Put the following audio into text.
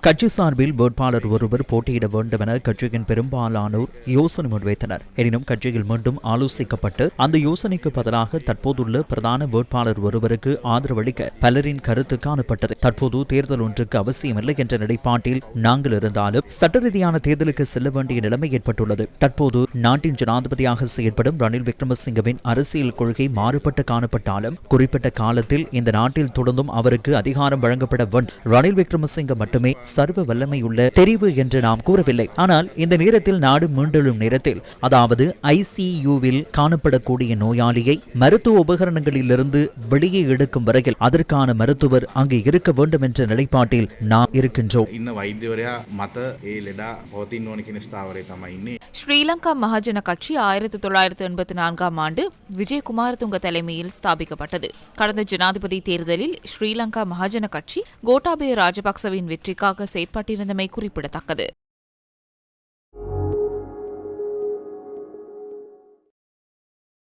கட்சி சார்பில் வேட்பாளர் ஒருவர் போட்டியிட வேண்டும் என கட்சியின் பெரும்பாலானோர் யோசனை முன்வைத்தனர் எனினும் கட்சியில் மீண்டும் ஆலோசிக்கப்பட்டு அந்த யோசனைக்கு பதிலாக தற்போதுள்ள பிரதான வேட்பாளர் ஒருவருக்கு ஆதரவளிக்க பலரின் கருத்து காணப்பட்டது. தற்போது தேர்தல் ஒன்றுக்கு அவசியமில்லை என்ற நிலைப்பாட்டில் நாங்கள் இருந்தாலும் சட்ட ரீதியான தேர்தலுக்கு செல்ல வேண்டிய நிலைமை ஏற்பட்டுள்ளது. தற்போது நாட்டின் ஜனாதிபதியாக செயற்படும் ரணில் விக்ரமசிங்கவின் அரசியல் கொள்கை மாறுபட்டு காணப்பட்டாலும் குறிப்பிட்ட காலத்தில் இந்த நாட்டில் தொடர்ந்தும் அவருக்கு அதிகாரம் வழங்கப்பட வேண்டும் ரணில் விக்ரமசிங்க மட்டுமே சர்வ வல்லமை உள்ள தெரிவு என்று நாம் கூறவில்லை. ஆனால் இந்த நேரத்தில் நாடு மீண்டெழும் நேரத்தில் அதாவது ஐசியூவில் காணப்படக்கூடிய நோயாளியை மருத்துவ உபகரணங்களிலிருந்து வெளியே எடுக்கும் வரையில் அதற்கான மருத்துவர் அங்கு இருக்க வேண்டும் என்ற நிலைப்பாட்டில் நாம் இருக்கின்றோம். ஸ்ரீலங்கா மகாஜன கட்சி ஆயிரத்தி தொள்ளாயிரத்தி எண்பத்தி நான்காம் ஆண்டு விஜயகுமார் துங்க தலைமையில் ஸ்தாபிக்கப்பட்டது. கடந்த ஜனாதிபதி தேர்தலில் ஸ்ரீலங்கா மகாஜன கட்சி கோட்டாபய ராஜபக்சவின் வெற்றிக்காக செயற்பட்டிருந்தமை குறிப்பிடத்தக்கது.